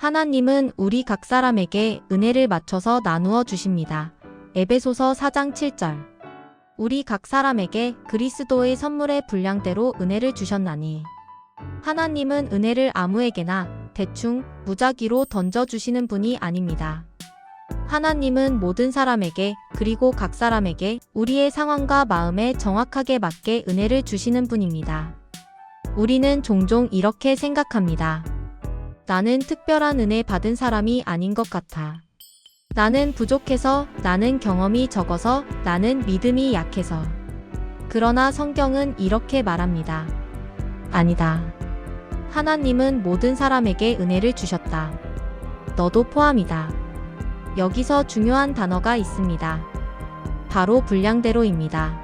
하나님은 우리 각 사람에게 은혜를 맞춰서 나누어 주십니다. 에베소서 4장 7절. 우리 각 사람에게 그리스도의 선물의 분량대로 은혜를 주셨나니. 하나님은 은혜를 아무에게나 대충 무작위로 던져주시는 분이 아닙니다. 하나님은 모든 사람에게 그리고 각 사람에게 우리의 상황과 마음에 정확하게 맞게 은혜를 주시는 분입니다. 우리는 종종 이렇게 생각합니다. 나는 특별한 은혜 받은 사람이 아닌 것 같아. 나는 부족해서, 나는 경험이 적어서, 나는 믿음이 약해서. 그러나 성경은 이렇게 말합니다. 아니다. 하나님은 모든 사람에게 은혜를 주셨다. 너도 포함이다. 여기서 중요한 단어가 있습니다. 바로 분량대로입니다.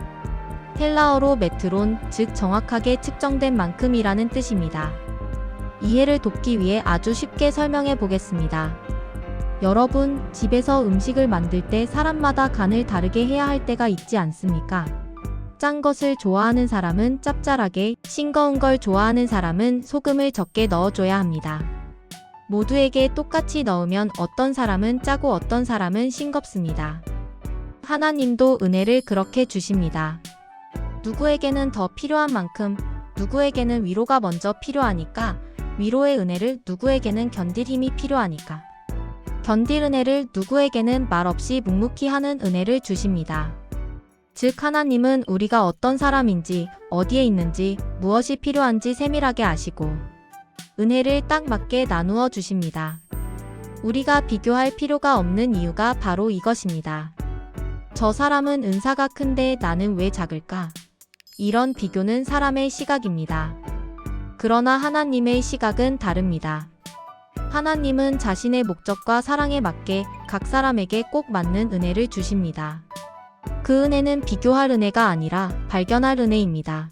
헬라어로 메트론, 즉 정확하게 측정된 만큼이라는 뜻입니다. 이해를 돕기 위해 아주 쉽게 설명해 보겠습니다. 여러분, 집에서 음식을 만들 때 사람마다 간을 다르게 해야 할 때가 있지 않습니까? 짠 것을 좋아하는 사람은 짭짤하게, 싱거운 걸 좋아하는 사람은 소금을 적게 넣어줘야 합니다. 모두에게 똑같이 넣으면 어떤 사람은 짜고 어떤 사람은 싱겁습니다. 하나님도 은혜를 그렇게 주십니다. 누구에게는 더 필요한 만큼, 누구에게는 위로가 먼저 필요하니까, 위로의 은혜를 누구에게는 견딜 힘이 필요하니까. 견딜 은혜를 누구에게는 말없이 묵묵히 하는 은혜를 주십니다. 즉, 하나님은 우리가 어떤 사람인지, 어디에 있는지, 무엇이 필요한지 세밀하게 아시고, 은혜를 딱 맞게 나누어 주십니다. 우리가 비교할 필요가 없는 이유가 바로 이것입니다. 저 사람은 은사가 큰데 나는 왜 작을까? 이런 비교는 사람의 시각입니다. 그러나 하나님의 시각은 다릅니다. 하나님은 자신의 목적과 사랑에 맞게 각 사람에게 꼭 맞는 은혜를 주십니다. 그 은혜는 비교할 은혜가 아니라 발견할 은혜입니다.